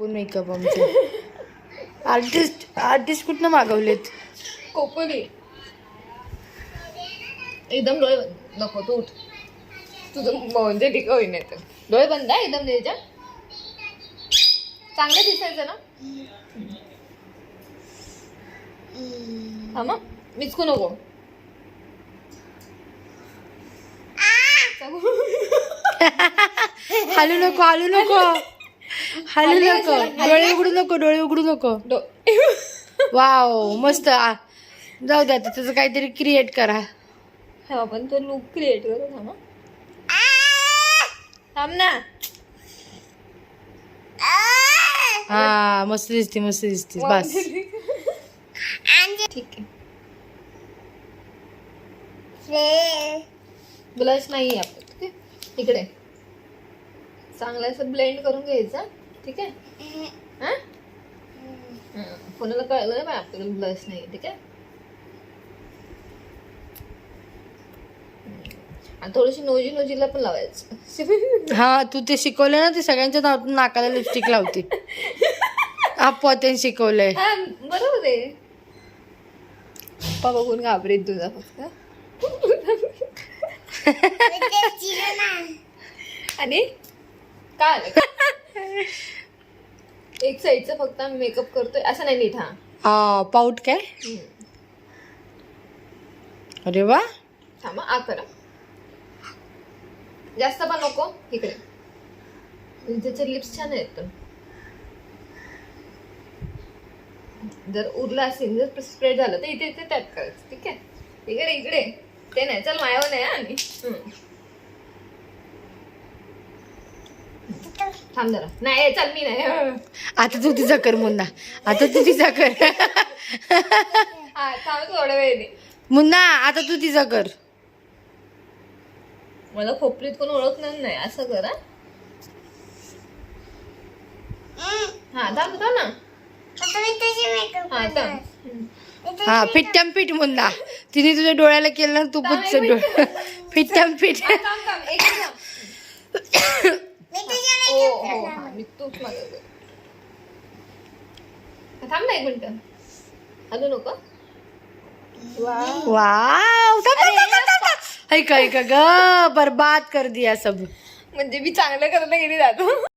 पण मेकअप आमचे. Artist artist कुठनं मागवलेत? कोपरी. एकदम डोळे बंद. नको तू उठ. तुझं म्हणजे ठीक होईन तर. डोळे बंद आहे एकदम त्याच्या चांगलं दिसायचं ना? हा मग मिचकू नको हालू नको. हालू नको. हालू नको. डोळे उघडू नको डोळे उघडू नको. वाव मस्त. आ, जाऊ द्या त्याचं काहीतरी क्रिएट करा. हा आपण तो लुक क्रिएट करू थांब. थांब ना. हा मस्त दिसते मस्त दिसते. बस. ठीक आहे. ब्लश नाही आपण ठीक आहे. इकडे. चांगलं असं ब्लेंड करून घ्यायचं. ठीक आहे? हा? हं. कोणाला कळलं नाही पाहिजे आपल्याकडे ब्लश नाही ठीक आहे. आणि थोडीशी नोजी नोजीला पण लावायचं. हा तू ते शिकवलं ना ते सगळ्यांच्या नाव- नाकाला लिपस्टिक लावते. त्यांनी शिकवलंय. हा बरोबर आहे. पप्पा बघून घाबरेत तुझा फक्त. आणि? काय? आलं एक साईडचा फक्त आम्ही मेकअप करतोय. असं नाही नीट हा. पाऊट काय? हम्म. अरे वा. थांबा आ करा. जास्त पण नको इकडे. त्याचे लिप्स छान आहेत पण. जर उरला असेल जर स्प्रेड झालं तर इथे इथे टॅप करायचं ठीक आहे? इकडे इकडे. ते नाही चल मायावर नाही हा आणि. हम्म. थांब जरा. नाही चल मी नाही. आता तू तिचा कर मुन्ना. आता तू तिचा कर. हा थांब थोड्या वेळेने मुन्ना आता तू तिचा कर. मला खोपरीत कोण ओळखणार नाही असं करा हा. थांब थांब ना. हा थांब. हा पीठ मुन्ना. तिने तुझ्या डोळ्याला केलं ना तू पुच्च डोळ्या फिट्ट्याम पीठ. थांब थांब एक मिनिट. थांब. हो हो हा मी तूच मागवते थांब ना एक मिनिट हॅलो नको वाव ऐका ऐका ग बर्बाद कर दिया सब म्हणजे मी चांगलं करायला गेली जातो